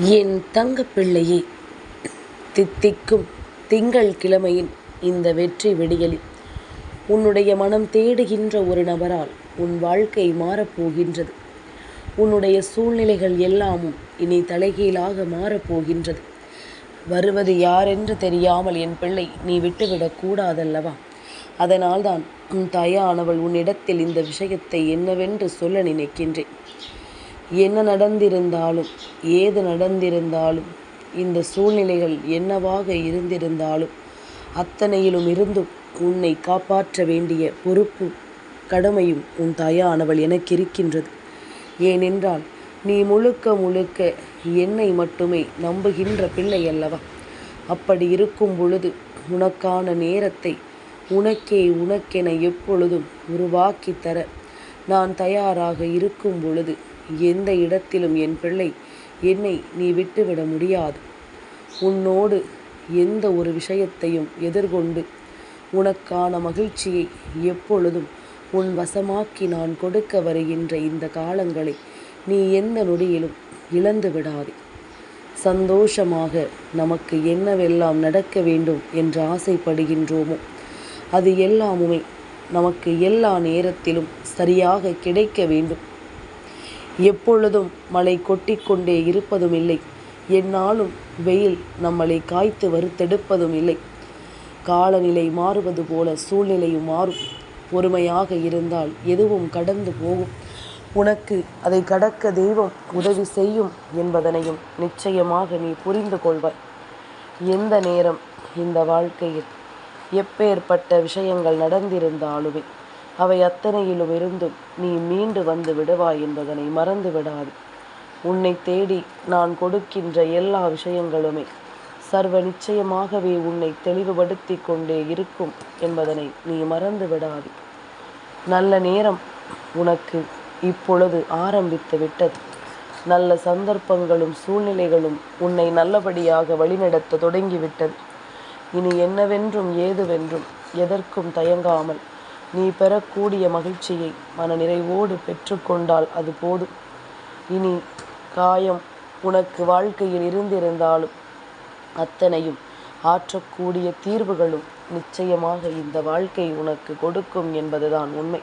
என் தங்க பிள்ளையே தித்திக்கும் திங்கள் கிழமையின் இந்த வெற்றி வெடிகளில் உன்னுடைய மனம் தேடுகின்ற ஒரு நபரால் உன் வாழ்க்கை மாறப்போகின்றது உன்னுடைய சூழ்நிலைகள் எல்லாமும் இனி தலைகீழாக மாறப்போகின்றது வருவது யாரென்று தெரியாமல் என் பிள்ளை நீ விட்டுவிடக் கூடாதல்லவா? அதனால்தான் உன் தாயானவள் உன்னிடத்தில் இந்த விஷயத்தை என்னவென்று சொல்ல நினைக்கின்றேன். என்ன நடந்திருந்தாலும் ஏது நடந்திருந்தாலும் இந்த சூழ்நிலைகள் என்னவாக இருந்திருந்தாலும் அத்தனையிலும் இருந்தும் உன்னை காப்பாற்ற வேண்டிய பொறுப்பு கடமையும் உன் தாயானவள் எனக்கு இருக்கின்றது. ஏனென்றால் நீ முழுக்க முழுக்க என்னை மட்டுமே நம்புகின்ற பிள்ளை அல்லவா? அப்படி இருக்கும் பொழுது உனக்கான நேரத்தை உனக்கே உனக்கென எப்பொழுதும் உருவாக்கி தர நான் தயாராக இருக்கும் பொழுது எந்த இடத்திலும் என் பிள்ளை என்னை நீ விட்டுவிட முடியாது. உன்னோடு எந்த ஒரு விஷயத்தையும் எதிர்கொண்டு உனக்கான மகிழ்ச்சியை எப்பொழுதும் உன் வசமாக்கி நான் கொடுக்க வருகின்ற இந்த காலங்களை நீ எந்த நொடியிலும் இழந்து விடாதே. சந்தோஷமாக நமக்கு என்னவெல்லாம் நடக்க வேண்டும் என்று ஆசைப்படுகின்றோமோ அது எல்லாமுமே நமக்கு எல்லா நேரத்திலும் சரியாக கிடைக்க வேண்டும். எப்பொழுதும் மழை கொட்டிக்கொண்டே இருப்பதும் இல்லை என்னாலும் வெயில் நம்மளை காய்த்து வறுத்தெடுப்பதும் இல்லை காலநிலை மாறுவது போல சூழ்நிலையும் மாறும். பொறுமையாக இருந்தால் எதுவும் கடந்து போகும். உனக்கு அதை கடக்க தெய்வம் உதவி செய்யும் என்பதனையும் நிச்சயமாக நீ புரிந்து கொள்வாய். எந்த நேரம் இந்த வாழ்க்கையில் எப்பேற்பட்ட விஷயங்கள் நடந்திருந்தாலுமே அவை அத்தனையிலும் இருந்தும் நீ மீண்டு வந்து விடுவாய் என்பதனை மறந்து விடாது. உன்னை தேடி நான் கொடுக்கின்ற எல்லா விஷயங்களுமே சர்வ நிச்சயமாகவே உன்னை தெளிவுபடுத்தி கொண்டே இருக்கும் என்பதனை நீ மறந்து விடாது. நல்ல நேரம் உனக்கு இப்பொழுது ஆரம்பித்து விட்டது. நல்ல சந்தர்ப்பங்களும் சூழ்நிலைகளும் உன்னை நல்லபடியாக வழிநடத்த தொடங்கிவிட்டது இனி என்னவென்றும் ஏதுவென்றும் எதற்கும் தயங்காமல் நீ பெறக்கூடிய மகிழ்ச்சியை மனநிறைவோடு பெற்றுக்கொண்டால் அது போதும். இனி காயம் உனக்கு வாழ்க்கையில் இருந்திருந்தாலும் அத்தனையும் ஆற்றக்கூடிய தீர்வுகளும் நிச்சயமாக இந்த வாழ்க்கை உனக்கு கொடுக்கும் என்பதுதான் உண்மை.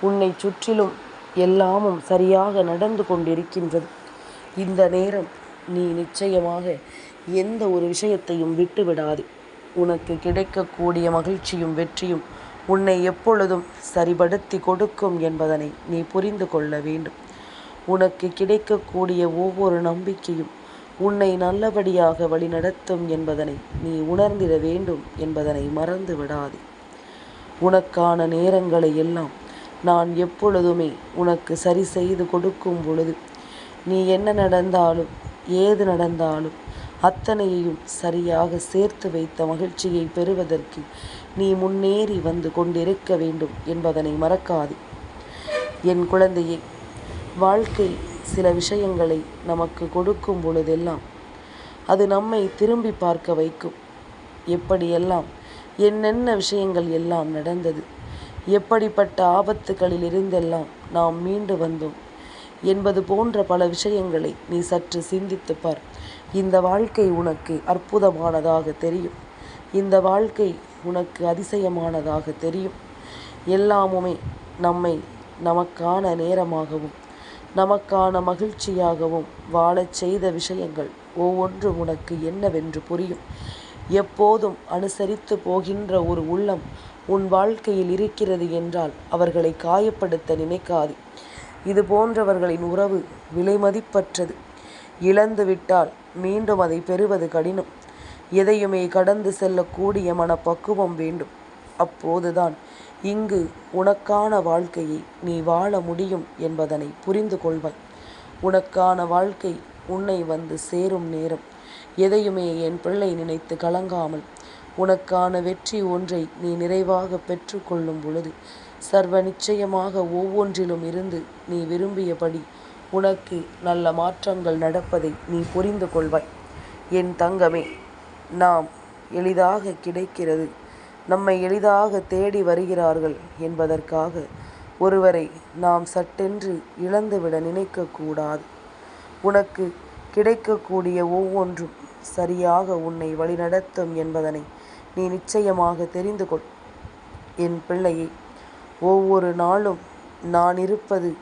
உன்னை சுற்றிலும் எல்லாமும் சரியாக நடந்து கொண்டிருக்கின்றது. இந்த நேரம் நீ நிச்சயமாக எந்த ஒரு விஷயத்தையும் விட்டுவிடாது. உனக்கு கிடைக்கக்கூடிய மகிழ்ச்சியும் வெற்றியும் உன்னை எப்பொழுதும் சரிபடுத்தி கொடுக்கும் என்பதனை நீ புரிந்து கொள்ள வேண்டும். உனக்கு கிடைக்கக்கூடிய ஒவ்வொரு நம்பிக்கையும் உன்னை நல்லபடியாக வழிநடத்தும் என்பதனை நீ உணர்ந்திட வேண்டும் என்பதனை மறந்து விடாதே. உனக்கான நேரங்களை எல்லாம் நான் எப்பொழுதுமே உனக்கு சரி செய்து கொடுக்கும் பொழுது நீ என்ன நடந்தாலும் ஏது நடந்தாலும் அத்தனையையும் சரியாக சேர்த்து வைத்த மகிழ்ச்சியை பெறுவதற்கு நீ முன்னேறி வந்து கொண்டிருக்க வேண்டும் என்பதனை மறக்காது. என் குழந்தையே வாழ்க்கை சில விஷயங்களை நமக்கு கொடுக்கும் பொழுதெல்லாம் அது நம்மை திரும்பி பார்க்க வைக்கும். எப்படியெல்லாம் என்னென்ன விஷயங்கள் எல்லாம் நடந்தது எப்படிப்பட்ட ஆபத்துகளில் இருந்தெல்லாம் நாம் மீண்டு வந்தோம் என்பது போன்ற பல விஷயங்களை நீ சற்று சிந்தித்து பார். இந்த வாழ்க்கை உனக்கு அற்புதமானதாக தெரியும். இந்த வாழ்க்கை உனக்கு அதிசயமானதாக தெரியும். எல்லாமுமே நம்மை நமக்கான நேரமாகவும் நமக்கான மகிழ்ச்சியாகவும் வாழச் செய்த விஷயங்கள் ஒவ்வொன்றும் உனக்கு என்னவென்று புரியும். எப்போதும் அனுசரித்து போகின்ற ஒரு உள்ளம் உன் வாழ்க்கையில் இருக்கிறது என்றால் அவர்களை காயப்படுத்த நினைக்காது. இது போன்றவர்களின் உறவு விலைமதிப்பற்றது. இழந்துவிட்டால் மீண்டும் அதை பெறுவது கடினம். எதையுமே கடந்து செல்லக்கூடிய மனப்பக்குவம் வேண்டும். அப்போதுதான் இங்கு உனக்கான வாழ்க்கையை நீ வாழ முடியும் என்பதனை புரிந்து கொள்வாய். உனக்கான வாழ்க்கை உன்னை வந்து சேரும் நேரம். எதையுமே என் பிள்ளை நினைத்து கலங்காமல் உனக்கான வெற்றி ஒன்றை நீ நிறைவாக பெற்றுக்கொள்ளும் பொழுது சர்வ நிச்சயமாக ஒவ்வொன்றிலும் இருந்து நீ விரும்பியபடி உனக்கு நல்ல மாற்றங்கள் நடப்பதை நீ புரிந்து கொள்வாய். என் தங்கமே நாம் எளிதாக கிடைக்கிறது. நம்மை எளிதாக தேடி வருகிறார்கள் என்பதற்காக ஒருவரை நாம் சட்டென்று இழந்துவிட நினைக்கக்கூடாது. உனக்கு கிடைக்கக்கூடிய ஒவ்வொன்றும் சரியாக உன்னை வழிநடத்தும் என்பதனை நீ நிச்சயமாக தெரிந்து கொள். என் பிள்ளையை ஒவ்வொரு நாளும் நான் இருப்பது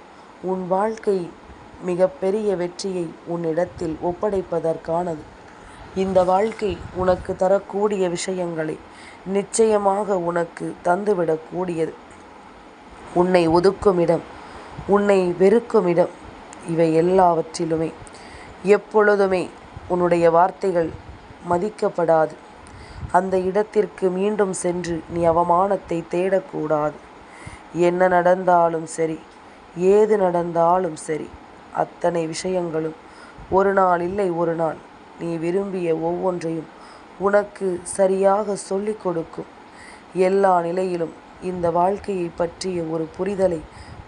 உன் வாழ்க்கை மிகப்பெரிய வெற்றியை உன்னிடத்தில் ஒப்படைப்பதற்கானது. இந்த வாழ்க்கை உனக்கு தரக்கூடிய விஷயங்களை நிச்சயமாக உனக்கு தந்துவிடக்கூடியது. உன்னை ஒதுக்கும் இடம் உன்னை வெறுக்கும் இடம் இவை எல்லாவற்றிலுமே. எப்பொழுதுமே உன்னுடைய வார்த்தைகள் மதிக்கப்படாது. அந்த இடத்திற்கு மீண்டும் சென்று நீ அவமானத்தை தேடக்கூடாது. என்ன நடந்தாலும் சரி ஏது நடந்தாலும் சரி அத்தனை விஷயங்களும் ஒரு நாள் இல்லை ஒரு நாள். நீ விரும்பிய ஒவ்வொன்றையும் உனக்கு சரியாக சொல்லிக் கொடுக்கும். எல்லா நிலையிலும் இந்த வாழ்க்கையை பற்றிய ஒரு புரிதலை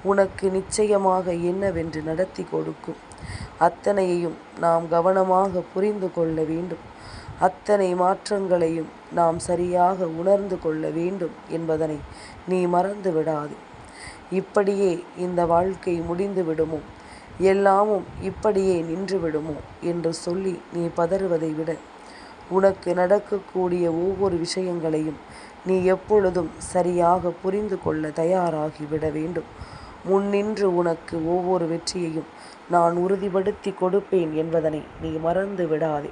உனக்கு நிச்சயமாக என்னவென்று நடத்தி கொடுக்கும். அத்தனையையும் நாம் கவனமாக புரிந்து கொள்ள வேண்டும். அத்தனை மாற்றங்களையும் நாம் சரியாக உணர்ந்து கொள்ள வேண்டும் என்பதனை நீ மறந்து விடாது இப்படியே இந்த வாழ்க்கை முடிந்து விடுமோ எல்லாமும் இப்படியே நின்றுவிடுமோ என்று சொல்லி நீ பதறுவதை விட. உனக்கு நடக்கக்கூடிய ஒவ்வொரு விஷயங்களையும் நீ எப்பொழுதும் சரியாக புரிந்து கொள்ள தயாராகிவிட வேண்டும். முன்னின்று உனக்கு ஒவ்வொரு வெற்றியையும் நான் உறுதிப்படுத்தி கொடுப்பேன் என்பதனை நீ மறந்து விடாதே.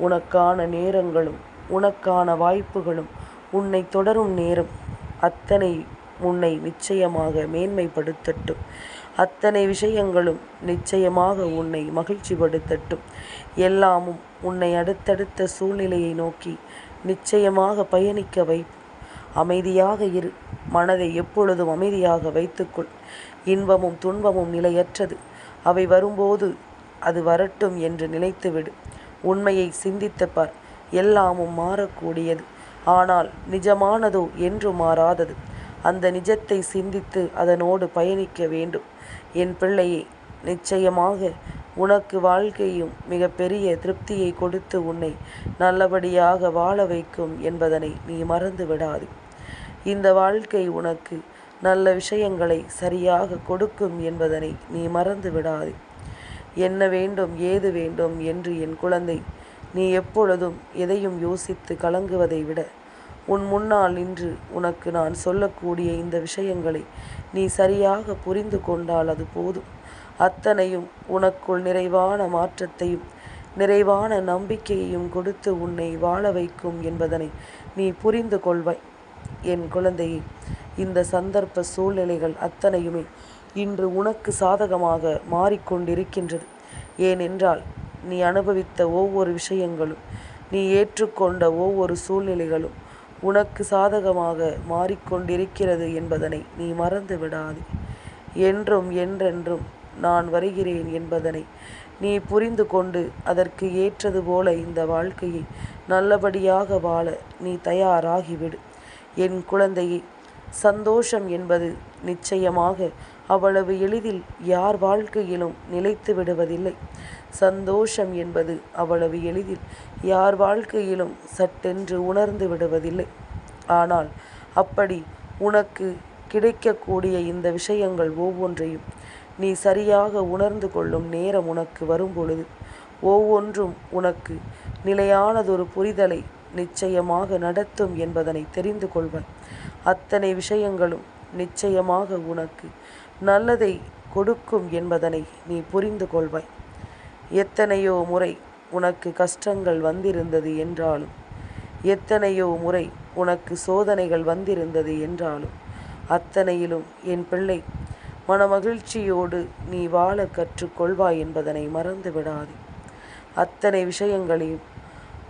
உனக்கான நேரங்களும் உனக்கான வாய்ப்புகளும் உன்னை தொடரும் நேரம் அத்தனை உன்னை நிச்சயமாக மேன்மைப்படுத்தட்டும். அத்தனை விஷயங்களும் நிச்சயமாக உன்னை மகிழ்ச்சிப்படுத்தட்டும். எல்லாமும் உன்னை அடுத்தடுத்த சூழ்நிலையை நோக்கி நிச்சயமாக பயணிக்க வை அமைதியாக இரு. மனதை எப்பொழுதும் அமைதியாக வைத்துக்கொள். இன்பமும் துன்பமும் நிலையற்றது. அவை வரும்போது அது வரட்டும் என்று நினைத்துவிடு. உண்மையை சிந்தித்து பார். எல்லாமும் மாறக்கூடியது. ஆனால் நிஜமானதோ என்று மாறாதது. அந்த நிஜத்தை சிந்தித்து அதனோடு பயணிக்க வேண்டும். என் பிள்ளையே நிச்சயமாக உனக்கு வாழ்க்கையும் மிகப்பெரிய திருப்தியை கொடுத்து உன்னை நல்லபடியாக வாழ வைக்கும் என்பதனை நீ மறந்து விடாது. இந்த வாழ்க்கை உனக்கு நல்ல விஷயங்களை சரியாக கொடுக்கும் என்பதனை நீ மறந்து விடாது. என்ன வேண்டும் ஏது வேண்டும் என்று என் குழந்தை நீ எப்பொழுதும் எதையும் யோசித்து கலங்குவதை விட உன் முன்னால் நின்று உனக்கு நான் சொல்லக்கூடிய இந்த விஷயங்களை நீ சரியாக புரிந்து கொண்டால் அது போதும். அத்தனையும் உனக்குள் நிறைவான மாற்றத்தையும் நிறைவான நம்பிக்கையையும் கொடுத்து உன்னை வாழ வைக்கும் என்பதனை நீ புரிந்து கொள்வாய். என் குழந்தையே இந்த சந்தர்ப்ப சூழ்நிலைகள் அத்தனையுமே இன்று உனக்கு சாதகமாக மாறிக்கொண்டிருக்கின்றது. ஏனென்றால் நீ அனுபவித்த ஒவ்வொரு விஷயங்களும் நீ ஏற்றுக்கொண்ட ஒவ்வொரு சூழ்நிலைகளும் உனக்கு சாதகமாக மாறிக்கொண்டிருக்கிறது என்பதனை நீ மறந்து விடாதே என்றும் என்றென்றும் நான் வருகிறேன் என்பதனை நீ புரிந்து கொண்டு அதற்கு ஏற்றது போல இந்த வாழ்க்கையை நல்லபடியாக வாழ நீ தயாராகிவிடு. என் குழந்தையை சந்தோஷம் என்பது நிச்சயமாக அவ்வளவு எளிதில் யார் வாழ்க்கையிலும் நிலைத்து விடுவதில்லை. சந்தோஷம் என்பது அவ்வளவு எளிதில் யார் வாழ்க்கையிலும் சட்டென்று உணர்ந்து விடுவதில்லை. ஆனால் அப்படி உனக்கு கிடைக்கக்கூடிய இந்த விஷயங்கள் ஒவ்வொன்றையும் நீ சரியாக உணர்ந்து கொள்ளும் நேரம் உனக்கு வரும்பொழுது ஒவ்வொன்றும் உனக்கு நிலையானதொரு புரிதலை நிச்சயமாக நடத்தும் என்பதனை தெரிந்து கொள்வாய். அத்தனை விஷயங்களும் நிச்சயமாக உனக்கு நல்லதை கொடுக்கும் என்பதனை நீ புரிந்து கொள்வாய். எத்தனையோ முறை உனக்கு கஷ்டங்கள் வந்திருந்தது என்றாலும் எத்தனையோ முறை உனக்கு சோதனைகள் வந்திருந்தது என்றாலும் அத்தனையிலும் என் பிள்ளை மனமகிழ்ச்சியோடு நீ வாழ கற்றுக்கொள்வாய் என்பதனை மறந்து விடாது. அத்தனை விஷயங்களையும்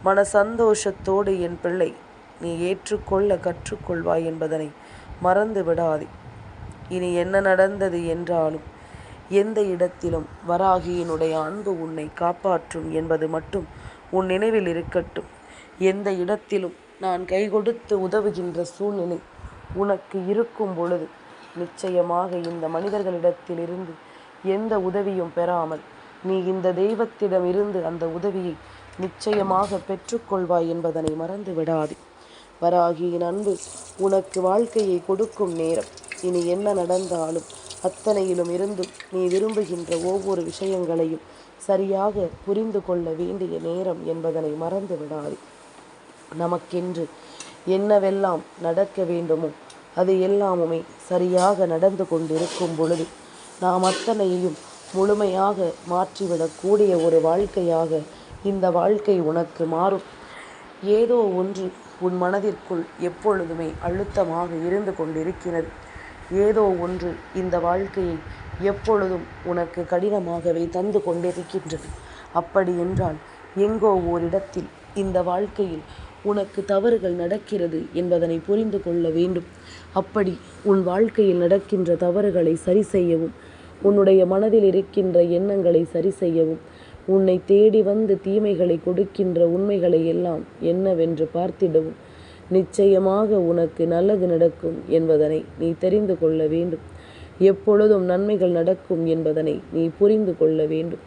மன சந்தோஷத்தோடு என் பிள்ளை நீ ஏற்றுக்கொள்ள கற்றுக்கொள்வாய் என்பதனை மறந்து விடாதே. இனி என்ன நடந்தது என்றாலும் எந்த இடத்திலும் வராகியினுடைய அன்பு உன்னை காப்பாற்றும் என்பது மட்டும் உன் நினைவில் இருக்கட்டும். எந்த இடத்திலும் நான் கை கொடுத்து உதவுகின்ற சூழ்நிலை உனக்கு இருக்கும் பொழுது நிச்சயமாக இந்த மனிதர்களிடத்திலிருந்து எந்த உதவியும் பெறாமல் நீ இந்த தெய்வத்திடம் இருந்து அந்த உதவியை நிச்சயமாக பெற்றுக்கொள்வாய் என்பதனை மறந்து விடாதே வராகியின் அன்பு உனக்கு வாழ்க்கையை கொடுக்கும் நேரம். இனி என்ன நடந்தாலும் அத்தனையிலும் இருந்தும் நீ விரும்புகின்ற ஒவ்வொரு விஷயங்களையும் சரியாக புரிந்து கொள்ள வேண்டிய நேரம் என்பதனை மறந்து விடாது நமக்கென்று என்னவெல்லாம் நடக்க வேண்டுமோ அது எல்லாமுமே சரியாக நடந்து கொண்டிருக்கும் பொழுது நாம் அத்தனையையும் முழுமையாக மாற்றிவிடக்கூடிய ஒரு வாழ்க்கையாக இந்த வாழ்க்கை உனக்கு மாறும். ஏதோ ஒன்று உன் மனதிற்குள் எப்பொழுதுமே அழுத்தமாக இருந்து கொண்டிருக்கிறது. ஏதோ ஒன்று இந்த வாழ்க்கையை எப்பொழுதும் உனக்கு கடினமாகவே தந்து கொண்டிருக்கின்றது. அப்படி என்றால் எங்கோ ஓரிடத்தில் இந்த வாழ்க்கையில் உனக்கு தவறுகள் நடக்கிறது என்பதனை புரிந்து கொள்ள வேண்டும். அப்படி உன் வாழ்க்கையில் நடக்கின்ற தவறுகளை சரி செய்யவும் உன்னுடைய மனதில் இருக்கின்ற எண்ணங்களை சரி செய்யவும் உன்னை தேடி வந்து தீமைகளை கொடுக்கின்ற உண்மைகளை எல்லாம் என்னவென்று பார்த்திடவும் நிச்சயமாக உனக்கு நல்லது நடக்கும் என்பதனை நீ தெரிந்து கொள்ள வேண்டும். எப்பொழுதும் நன்மைகள் நடக்கும் என்பதனை நீ புரிந்து கொள்ள வேண்டும்.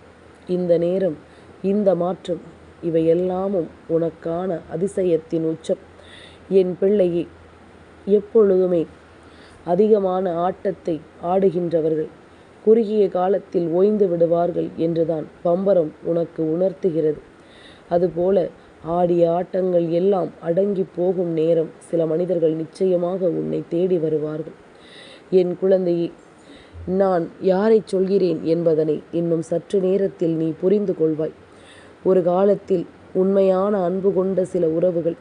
இந்த நேரம் இந்த மாற்றம் இவையெல்லாமும் உனக்கான அதிசயத்தின் உச்சம். என் பிள்ளையே எப்பொழுதுமே அதிகமான ஆட்டத்தை ஆடுகின்றவர்கள் குறுகிய காலத்தில் ஓய்ந்து விடுவார்கள் என்றுதான் பம்பரம் உனக்கு உணர்த்துகிறது. அதுபோல ஆடிய ஆட்டங்கள் எல்லாம் அடங்கி போகும் நேரம் சில மனிதர்கள் நிச்சயமாக உன்னை தேடி வருவார்கள். என் குழந்தையே நான் யாரை சொல்கிறேன் என்பதனை இன்னும் சற்று நேரத்தில் நீ புரிந்து கொள்வாய். ஒரு காலத்தில் உண்மையான அன்பு கொண்ட சில உறவுகள்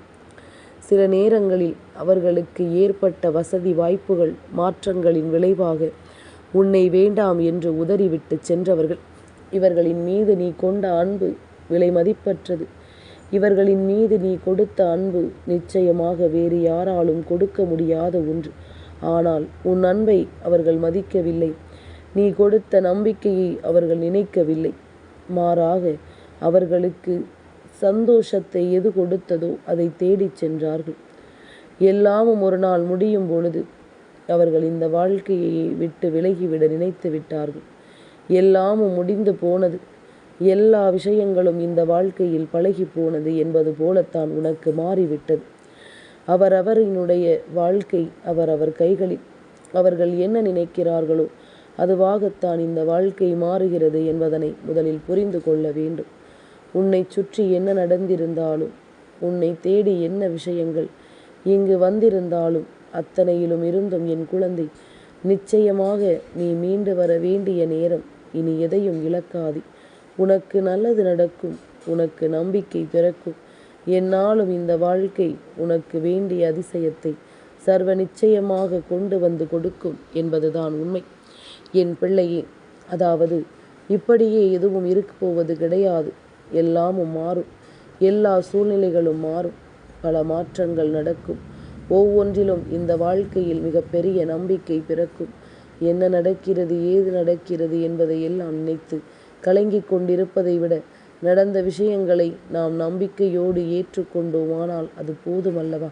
சில நேரங்களில் அவர்களுக்கு ஏற்பட்ட வசதி வாய்ப்புகள் மாற்றங்களின் விளைவாக உன்னை வேண்டாம் என்று உதறிவிட்டு சென்றவர்கள். இவர்களின் மீது நீ கொண்ட அன்பு விலை மதிப்பற்றது. இவர்களின் மீது நீ கொடுத்த அன்பு நிச்சயமாக வேறு யாராலும் கொடுக்க முடியாத ஒன்று. ஆனால் உன் அன்பை அவர்கள் மதிக்கவில்லை. நீ கொடுத்த நம்பிக்கையை அவர்கள் நினைக்கவில்லை. மாறாக அவர்களுக்கு சந்தோஷத்தை எது கொடுத்ததோ அதை தேடிச் சென்றார்கள். எல்லாமும் ஒரு நாள் முடியும் பொழுது அவர்கள் இந்த வாழ்க்கையை விட்டு விலகிவிட நினைத்து விட்டார்கள் எல்லாமும் முடிந்து போனது. எல்லா விஷயங்களும் இந்த வாழ்க்கையில் பழகி போனது என்பது போலத்தான் உனக்கு மாறிவிட்டது. அவரவரினுடைய வாழ்க்கை அவரவர் கைகளில். அவர்கள் என்ன நினைக்கிறார்களோ அதுவாகத்தான் இந்த வாழ்க்கை மாறுகிறது என்பதனை முதலில் புரிந்து கொள்ள வேண்டும். உன்னை சுற்றி என்ன நடந்திருந்தாலும் உன்னை தேடி என்ன விஷயங்கள் இங்கு வந்திருந்தாலும் அத்தனையிலும் இருந்தும் என் குழந்தை நிச்சயமாக நீ மீண்டு வர வேண்டிய நேரம் இனி எதையும் இழக்காதே. உனக்கு நல்லது நடக்கும் உனக்கு நம்பிக்கை பிறக்கும். என்னாலும் இந்த வாழ்க்கை உனக்கு வேண்டிய அதிசயத்தை சர்வ நிச்சயமாக கொண்டு வந்து கொடுக்கும் என்பதுதான் உண்மை. என் பிள்ளையே அதாவது இப்படியே எதுவும் இருக்க போவது கிடையாது. எல்லாமும் மாறும். எல்லா சூழ்நிலைகளும் மாறும். பல மாற்றங்கள் நடக்கும். ஒவ்வொன்றிலும் இந்த வாழ்க்கையில் மிகப்பெரிய நம்பிக்கை பிறக்கும். என்ன நடக்கிறது ஏது நடக்கிறது என்பதை எல்லாம் நினைத்து கலங்கிக் கொண்டிருப்பதை விட நடந்த விஷயங்களை நாம் நம்பிக்கையோடு ஏற்றுக்கொண்டோமானால் அது போதுமல்லவா?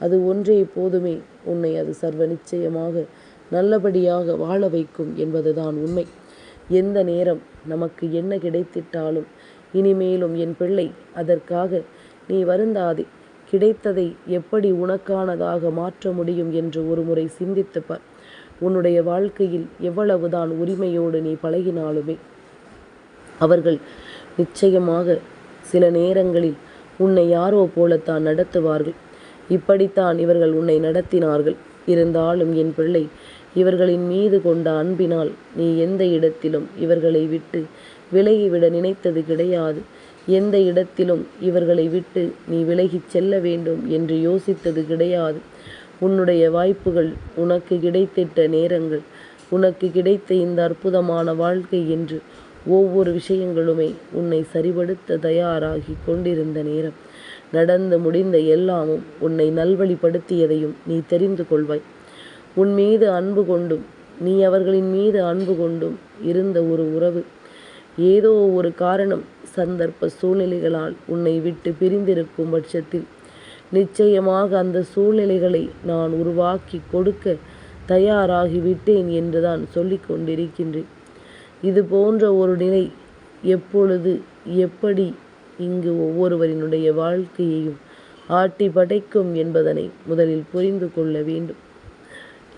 அது ஒன்றே போதுமே. உன்னை அது சர்வ நிச்சயமாக நல்லபடியாக வாழ வைக்கும் என்பதுதான் உண்மை. எந்த நேரம் நமக்கு என்ன கிடைத்திட்டாலும் இனிமேலும் என் பிள்ளை அதற்காக நீ வருந்தாதே. கிடைத்ததை எப்படி உனக்கானதாக மாற்ற முடியும் என்று ஒருமுறை சிந்தித்துப்பார். உன்னுடைய வாழ்க்கையில் எவ்வளவுதான் உரிமையோடு நீ பழகினாலுமே. அவர்கள் நிச்சயமாக சில நேரங்களில் உன்னை யாரோ போலத்தான் நடத்துவார்கள். இப்படித்தான் இவர்கள் உன்னை நடத்தினார்கள். இருந்தாலும் என் பிள்ளை இவர்களின் மீது கொண்ட அன்பினால் நீ எந்த இடத்திலும் இவர்களை விட்டு விலகிவிட நினைத்தது கிடையாது. எந்த இடத்திலும் இவர்களை விட்டு நீ விலகிச் செல்ல வேண்டும் என்று யோசித்தது கிடையாது. உன்னுடைய வாய்ப்புகள் உனக்கு கிடைத்திட்ட நேரங்கள் உனக்கு கிடைத்த இந்த அற்புதமான வாழ்க்கை என்று ஒவ்வொரு விஷயங்களுமே உன்னை சரிபடுத்த தயாராகி கொண்டிருந்த நேரம். நடந்து முடிந்த எல்லாமும் உன்னை நல்வழிப்படுத்தியதையும் நீ தெரிந்து கொள்வாய். உன் மீது அன்பு கொண்டும் நீ அவர்களின் மீது அன்பு கொண்டும் இருந்த ஒரு உறவு. ஏதோ ஒரு காரணம் சந்தர்ப்ப சூழ்நிலைகளால் உன்னை விட்டு பிரிந்திருக்கும் பட்சத்தில் நிச்சயமாக அந்த சூழ்நிலைகளை நான் உருவாக்கி கொடுக்க தயாராகிவிட்டேன் என்றுதான் சொல்லிக் கொண்டிருக்கின்றேன். இது போன்ற ஒரு நிலை எப்பொழுது எப்படி இங்கு ஒவ்வொருவரினுடைய வாழ்க்கையையும் ஆட்டி படைக்கும் என்பதனை முதலில் புரிந்து கொள்ள வேண்டும்.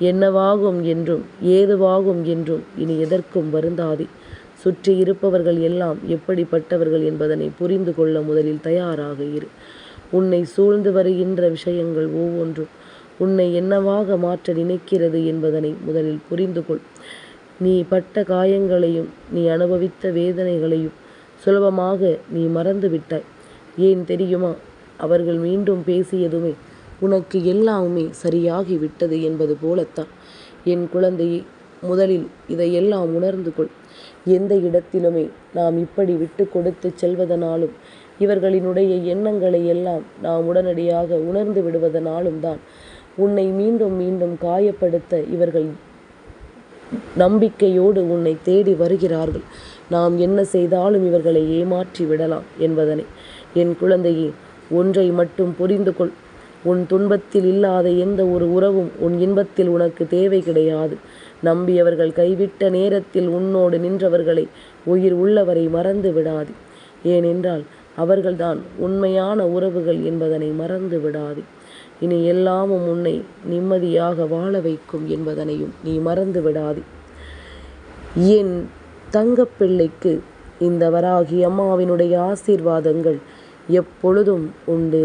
என்னவாகும் என்றும் ஏதுவாகும் என்றும் இனி எதற்கும் வருந்தாதே. சுற்றி இருப்பவர்கள் எல்லாம் எப்படிப்பட்டவர்கள் என்பதனை புரிந்து கொள்ள முதலில் தயாராக இரு. உன்னை சூழ்ந்து வருகின்ற விஷயங்கள் ஒவ்வொன்றும் உன்னை என்னவாக மாற்ற நினைக்கிறது என்பதனை முதலில் புரிந்து கொள். நீ பட்ட காயங்களையும் நீ அனுபவித்த வேதனைகளையும் சுலபமாக நீ மறந்து விட்டாய் ஏன் தெரியுமா? அவர்கள் மீண்டும் பேசியதுமே உனக்கு எல்லாமே சரியாகி விட்டது என்பது போலத்தான். என் குழந்தையே முதலில் இதையெல்லாம் உணர்ந்து கொள். எந்த இடத்திலுமே நாம் இப்படி விட்டு கொடுத்து செல்வதனாலும் இவர்களினுடைய எண்ணங்களை எல்லாம் நாம் உடனடியாக உணர்ந்து விடுவதனாலும் தான் உன்னை மீண்டும் மீண்டும் காயப்படுத்த இவர்கள் நம்பிக்கையோடு உன்னை தேடி வருகிறார்கள். நாம் என்ன செய்தாலும் இவர்களை ஏமாற்றி விடலாம் என்பதனை. என் குழந்தையே ஒன்றை மட்டும் புரிந்து கொள். உன் துன்பத்தில் இல்லாத எந்த ஒரு உறவும் உன் இன்பத்தில் உனக்கு தேவை கிடையாது. நம்பியவர்கள் கைவிட்ட நேரத்தில் உன்னோடு நின்றவர்களை உயிர் உள்ளவரை மறந்து விடாது. ஏனென்றால் அவர்கள்தான் உண்மையான உறவுகள் என்பதனை மறந்து விடாது. இனி எல்லாமும் உன்னை நிம்மதியாக வாழ வைக்கும் என்பதனையும் நீ மறந்து விடாது. என் தங்கப்பிள்ளைக்கு இந்த வராகி அம்மாவினுடைய ஆசீர்வாதங்கள் எப்பொழுதும் உண்டு.